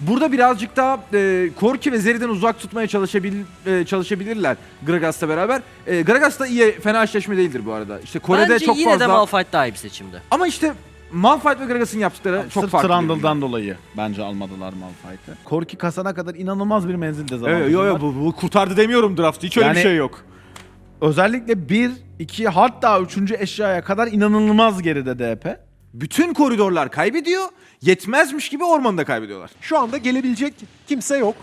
Burada birazcık daha e, Korki ve Zeri'den uzak tutmaya çalışabil, e, çalışabilirler Gragas'la beraber. E, Gragas da iyi fena eşleşme değildir bu arada. İşte Kore'de Bence çok yine fazla de Malphite daha iyi bir seçimdi. ama işte Malphite ve Gragas'ın yaptıkları çok Sırf farklı. Trundle'dan dolayı bence almadılar Malphite'ı. Korki kasana kadar inanılmaz bir menzil dezavantajı Evet, yo yo var. bu, bu kurtardı demiyorum draftı. Hiç öyle Yani- bir şey yok. Özellikle 1, 2 hatta 3. eşyaya kadar inanılmaz geride DP. Bütün koridorlar kaybediyor. Yetmezmiş gibi ormanı da kaybediyorlar. Şu anda gelebilecek kimse yok.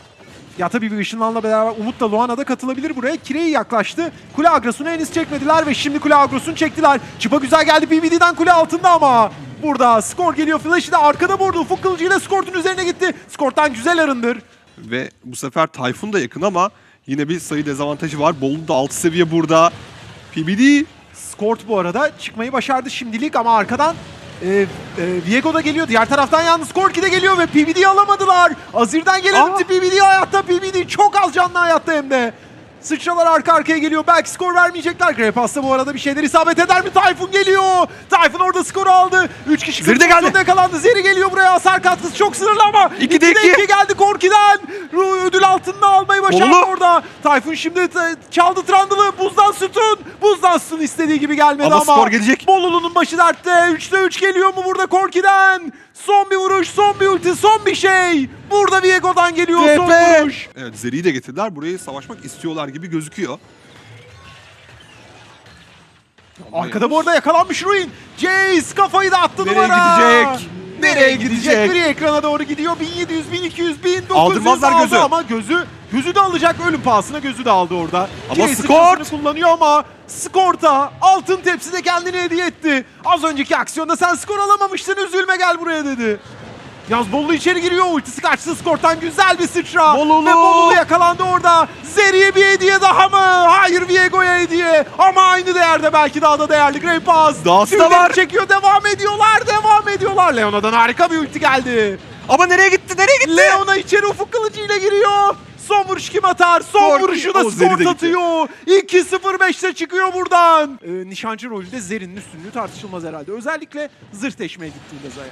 Ya tabii bir ışınlanla beraber Umut da Luana da katılabilir buraya. Kireyi yaklaştı. Kule agrosunu henüz çekmediler ve şimdi kule agrosunu çektiler. Çıpa güzel geldi PvD'den kule altında ama. Burada skor geliyor. Flash'ı da arkada vurdu. Ufuk kılıcıyla Skort'un üzerine gitti. Skort'tan güzel arındır. Ve bu sefer Tayfun da yakın ama yine bir sayı dezavantajı var. Bolu da 6 seviye burada. PBD Skort bu arada çıkmayı başardı şimdilik ama arkadan e, e, Viego da geliyor. Diğer taraftan yalnız Korki de geliyor ve PBD'yi alamadılar. Azir'den gelen PBD hayatta. PBD çok az canlı hayatta hem de. Sıçralar arka arkaya geliyor. Belki skor vermeyecekler. Greypass'ta bu arada bir şeyler isabet eder mi? Tayfun geliyor. Tayfun orada skoru aldı. 3 kişi Zeri de geldi. yakalandı. Zeri geliyor buraya. Hasar katkısı çok sınırlı ama. İki de 2'de iki. 2 geldi Korki'den. Ödül altında almayı başardı Bolulu. orada. Tayfun şimdi t- çaldı Trundle'ı. Buzdan sütun. Buzdan sütun istediği gibi gelmedi ama. Ama skor gelecek. Bolulu'nun başı dertte. 3'te 3 geliyor mu burada Korki'den? Son bir vuruş, son bir ulti, son bir şey. Burada Viego'dan geliyor son TP. vuruş. Evet Zeri'yi de getirdiler. Burayı savaşmak istiyorlar gibi gözüküyor. Arkada bu arada yakalanmış Ruin. Jace kafayı da attı Nereye numara. gidecek? Nereye gidecek? Gri ekrana doğru gidiyor. 1700, 1200, 1900 Aldırmazlar aldı gözü. ama gözü gözü de alacak ölüm pahasına gözü de aldı orada. Ama Jace Skort! sıçrasını kullanıyor ama Skorta altın tepside kendini hediye etti. Az önceki aksiyonda sen skor alamamıştın üzülme gel buraya dedi. Yalnız Bolulu içeri giriyor. Ultisi kaçtı Skort'tan güzel bir sıçra. Bolulu! Ve Bolulu yakalandı orada. Zeri'ye bir hediye daha mı? Hayır Viego'ya hediye. Ama aynı değerde belki daha da değerli. Grey Pass. Dahası da Tümleri var. çekiyor. Devam ediyorlar. Devam ediyorlar. Leona'dan harika bir ulti geldi. Ama nereye gitti? Nereye gitti? Leona içeri ufuk kılıcıyla giriyor. Son vuruş kim atar? Son Korki. vuruşu da O, skor atıyor. 2-0-5'te çıkıyor buradan. Ee, nişancı rolünde Zeri'nin üstünlüğü tartışılmaz herhalde. Özellikle zırh teşmeye gittiğinde Zaya.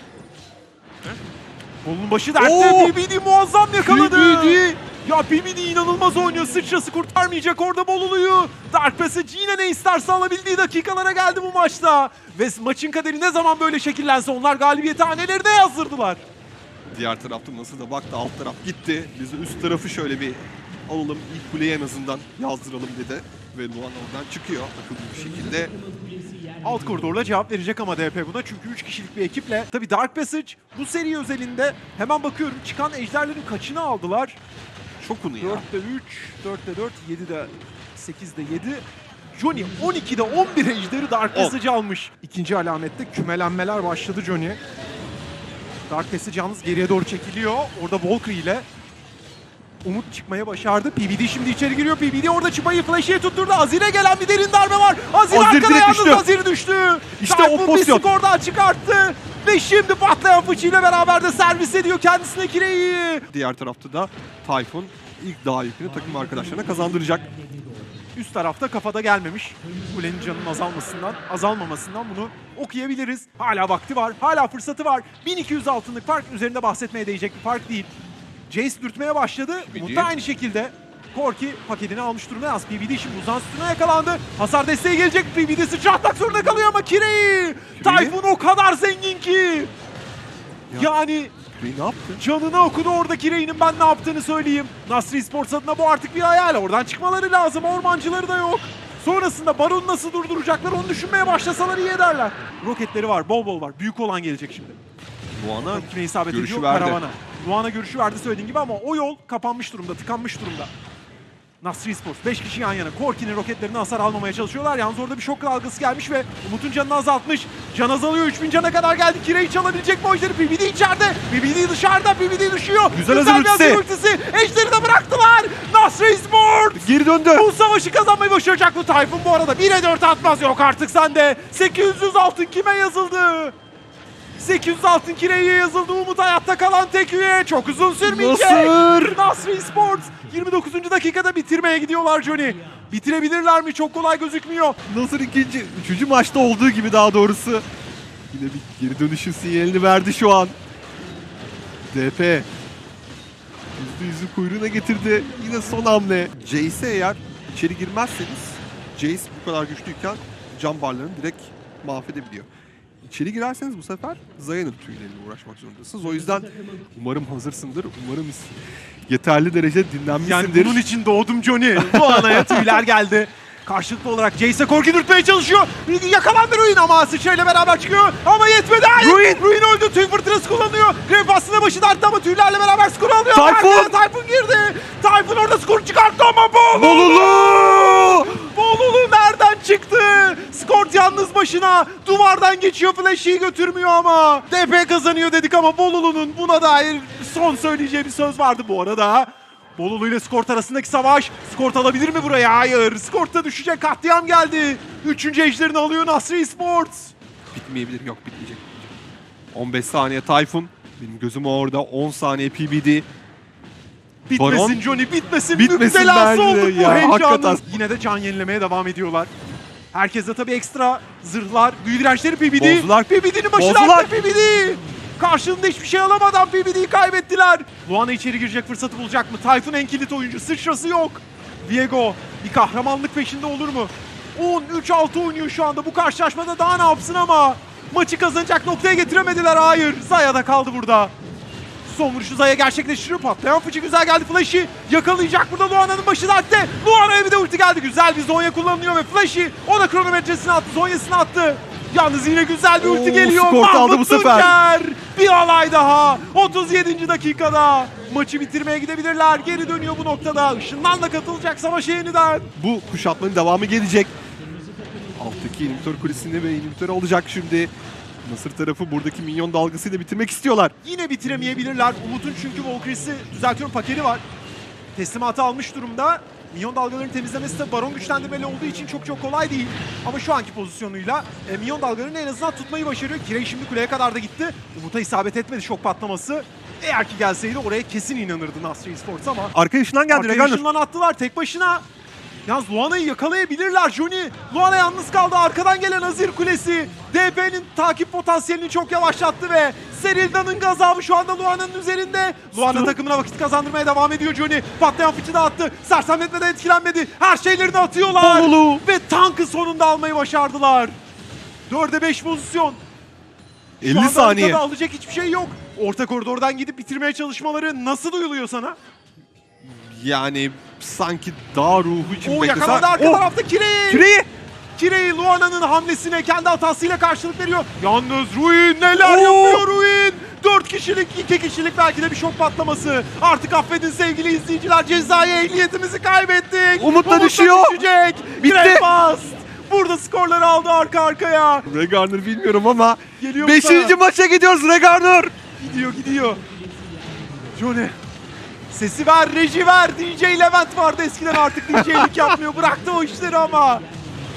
Kolun başı dertte. BBD muazzam yakaladı. BBD. Ya BBD inanılmaz oynuyor. Sıçrası kurtarmayacak orada Bolulu'yu. Dark Passage yine ne isterse alabildiği dakikalara geldi bu maçta. Ve maçın kaderi ne zaman böyle şekillense onlar galibiyeti hanelerine yazdırdılar. Diğer tarafta nasıl da baktı alt taraf gitti. Biz de üst tarafı şöyle bir alalım. ilk kuleyi en azından yazdıralım dedi. Ve Luan oradan çıkıyor akıllı bir şekilde. Alt koridorla cevap verecek ama DP buna çünkü 3 kişilik bir ekiple. Tabi Dark Passage bu seri özelinde hemen bakıyorum çıkan ejderlerin kaçını aldılar? Çok unu ya. 4'te 3, 4'te 4, 7'de 8'de 7. Johnny 12'de 11 ejderi Dark. Passage almış. İkinci alamette kümelenmeler başladı Johnny. Dark Passage yalnız geriye doğru çekiliyor. Orada Valkyrie ile Umut çıkmaya başardı. PBD şimdi içeri giriyor. PBD orada çıpayı flash'e tutturdu. Azir'e gelen bir derin darbe var. Azir, Azir arkada yalnız düştü. Azir düştü. İşte Tayfun o pozisyon. bir skor daha çıkarttı. Ve şimdi patlayan fıçıyla beraber de servis ediyor kendisine kireyi. Diğer tarafta da Tayfun ilk dağ yükünü takım arkadaşlarına kazandıracak. Üst tarafta kafada gelmemiş. Kulenin canının azalmasından, azalmamasından bunu okuyabiliriz. Hala vakti var, hala fırsatı var. 1200 altınlık fark üzerinde bahsetmeye değecek bir fark değil. Jace dürtmeye başladı. Umut da aynı şekilde. Korki paketini almış durumda. Yalnız PBD şimdi uzan sütuna yakalandı. Hasar desteği gelecek. PBD sıçratmak zorunda kalıyor ama Kireyi. Tayfun o kadar zengin ki. Yani Ve ne yaptı? Canını okudu orada Kirey'nin ben ne yaptığını söyleyeyim. Nasri Sports adına bu artık bir hayal. Oradan çıkmaları lazım. Ormancıları da yok. Sonrasında Baron'u nasıl durduracaklar onu düşünmeye başlasalar iyi ederler. Roketleri var, bol bol var. Büyük olan gelecek şimdi. Luan'a Kime isabet görüşü ediyor? verdi. Karavana. Luana görüşü verdi söylediğin gibi ama o yol kapanmış durumda, tıkanmış durumda. Nasri Sports 5 kişi yan yana. Korki'nin roketlerine hasar almamaya çalışıyorlar. Yalnız orada bir şok dalgası gelmiş ve Umut'un canını azaltmış. Can azalıyor. 3000 cana kadar geldi. Kireyi çalabilecek mi o ejderi? BBD içeride. BBD dışarıda. BBD düşüyor. Güzel bir hazır ultisi. hazır ultisi. Ejderi de bıraktılar. Nasri Sports. geri döndü. Bu savaşı kazanmayı başaracak bu Tayfun bu arada. 1'e 4 atmaz yok artık sende. 800 altın kime yazıldı? 800 altın kireye yazıldı. Umut hayatta kalan tek üye. Çok uzun sürmeyecek. Nasır. Nasri Sports 29. dakikada bitirmeye gidiyorlar Johnny. Bitirebilirler mi? Çok kolay gözükmüyor. Nasır ikinci, üçüncü maçta olduğu gibi daha doğrusu. Yine bir geri dönüşün sinyalini verdi şu an. DP Hızlı yüzü kuyruğuna getirdi. Yine son hamle. Jace'e eğer içeri girmezseniz Jace bu kadar güçlüyken cam barlarını direkt mahvedebiliyor. İçeri girerseniz bu sefer Zaya'nın tüyleriyle uğraşmak zorundasınız. O yüzden umarım hazırsındır. Umarım yeterli derece Yani dinlenmişsindir. bunun için doğdum Johnny. Bu anaya tüyler geldi. Karşılıklı olarak Jace'e korku dürtmeye çalışıyor. Yakalandı Ruin ama sıçrayla beraber çıkıyor. Ama yetmedi. Hayır. Ruin. Ruin öldü. Tüy fırtınası kullanıyor. Grep aslında başı darttı ama tüylerle beraber skor alıyor. Tayfun! Tayfun girdi. Tayfun orada skor çıkarttı ama Bolu. Bolulu! Bolulu nereden çıktı? Yalnız başına. Duvardan geçiyor. Flash'i götürmüyor ama. DP kazanıyor dedik ama Bolulu'nun buna dair son söyleyeceği bir söz vardı bu arada. Bolulu ile Skort arasındaki savaş. Skort alabilir mi buraya? Hayır. Skort da düşecek. Katliam geldi. Üçüncü ejderini alıyor Nasri Sports. Bitmeyebilir. Yok bitmeyecek. 15 saniye Tayfun. Benim gözüm orada. 10 saniye PBD. Bitmesin Baron- Johnny bitmesin. Bitmesin Müptelası olduk bu ya, heyecanın. hakikaten. Yine de can yenilemeye devam ediyorlar. Herkes de tabii ekstra zırhlar, büyü dirençleri PBD. Bozdular. PBD'nin başı Bozdular. dertte PBD. Karşılığında hiçbir şey alamadan PBD'yi kaybettiler. Luana içeri girecek fırsatı bulacak mı? Tayfun en kilit oyuncu. Sıçrası yok. Viego bir kahramanlık peşinde olur mu? 10-3-6 oynuyor şu anda. Bu karşılaşmada daha ne yapsın ama maçı kazanacak noktaya getiremediler. Hayır. Zaya da kaldı burada. Son vuruşu Zaya gerçekleştiriyor. Patlayan fıçı güzel geldi. Flash'i yakalayacak burada Luana'nın başı dertte. Luana'ya bir de ulti geldi. Güzel bir Zonya kullanılıyor ve Flash'i o da kronometresini attı. Zonya'sını attı. Yalnız yine güzel bir ulti Oo, geliyor. skor kaldı Mahmut bu sefer. Tuncer. Bir alay daha. 37. dakikada. Maçı bitirmeye gidebilirler. Geri dönüyor bu noktada. Işınlanla katılacak savaşa yeniden. Bu kuşatmanın devamı gelecek. Alttaki inhibitor kulesini ve inhibitörü alacak şimdi. Nasır tarafı buradaki minyon dalgasıyla bitirmek istiyorlar. Yine bitiremeyebilirler. Umut'un çünkü Volkris'i düzeltiyorum paketi var. Teslimatı almış durumda. Minyon dalgalarını temizlemesi de baron güçlendirmeli olduğu için çok çok kolay değil. Ama şu anki pozisyonuyla e, minyon dalgalarını en azından tutmayı başarıyor. Kirey şimdi kuleye kadar da gitti. Umut'a isabet etmedi şok patlaması. Eğer ki gelseydi oraya kesin inanırdı Nasri Sports ama Arkadaşından geldi Arkaya Reganur. attılar tek başına. Yalnız Luana'yı yakalayabilirler Johnny. Luana yalnız kaldı. Arkadan gelen Azir Kulesi. DP'nin takip potansiyelini çok yavaşlattı ve Serilda'nın gazabı şu anda Luana'nın üzerinde. Luana takımına vakit kazandırmaya devam ediyor Johnny. Patlayan fıçı da attı. Sersemletmeden etkilenmedi. Her şeylerini atıyorlar. Bolulu. Ve tankı sonunda almayı başardılar. 4'e 5 pozisyon. Şu 50 anda saniye. alacak hiçbir şey yok. Orta koridordan gidip bitirmeye çalışmaları nasıl duyuluyor sana? Yani sanki dağ ruhu için O beklesen... yakaladı arka Oh! tarafta Kireyi. Kireyi! Kireyi Luana'nın hamlesine kendi hatasıyla karşılık veriyor. Yalnız Ruin neler Oo! yapıyor Ruin. 4 kişilik, 2 kişilik belki de bir şok patlaması. Artık affedin sevgili izleyiciler cezai ehliyetimizi kaybettik. Umut da düşüyor. düşecek. Bitti. Grandpast. Burada skorları aldı arka arkaya. Regarner bilmiyorum ama Geliyor mu 5. sana? maça gidiyoruz Regarner. Gidiyor gidiyor. Johnny. Sesi ver, reji ver. DJ Levent vardı eskiden artık DJ'lik yapmıyor. Bıraktı o işleri ama.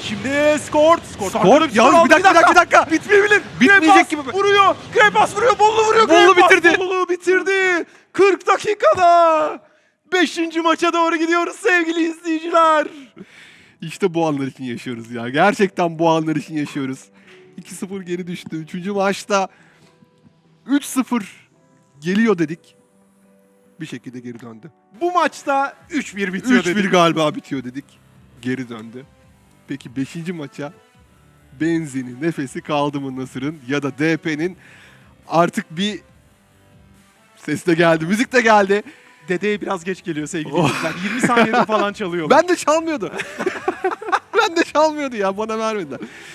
Şimdi Skort. Skort, Skort, arkada ya skor aldı. bir dakika, bir dakika, bir dakika. Bitmeyebilir. Bitmeyecek gibi. Vuruyor. Greypass vuruyor. Bollu vuruyor. Bollu Greypass bitirdi. Bollu bitirdi. 40 dakikada. 5. maça doğru gidiyoruz sevgili izleyiciler. İşte bu anlar için yaşıyoruz ya. Gerçekten bu anlar için yaşıyoruz. 2-0 geri düştü. Üçüncü maçta 3-0 geliyor dedik. Bir şekilde geri döndü. Bu maçta 3-1 bitiyor 3-1 dedik. galiba bitiyor dedik. Geri döndü. Peki 5. maça benzini, nefesi kaldı mı Nasır'ın ya da DP'nin artık bir ses de geldi, müzik de geldi. Dedeye biraz geç geliyor sevgili Oh. izleyiciler. 20 saniyede falan çalıyor. Ben de çalmıyordu. ben de çalmıyordu ya bana vermediler.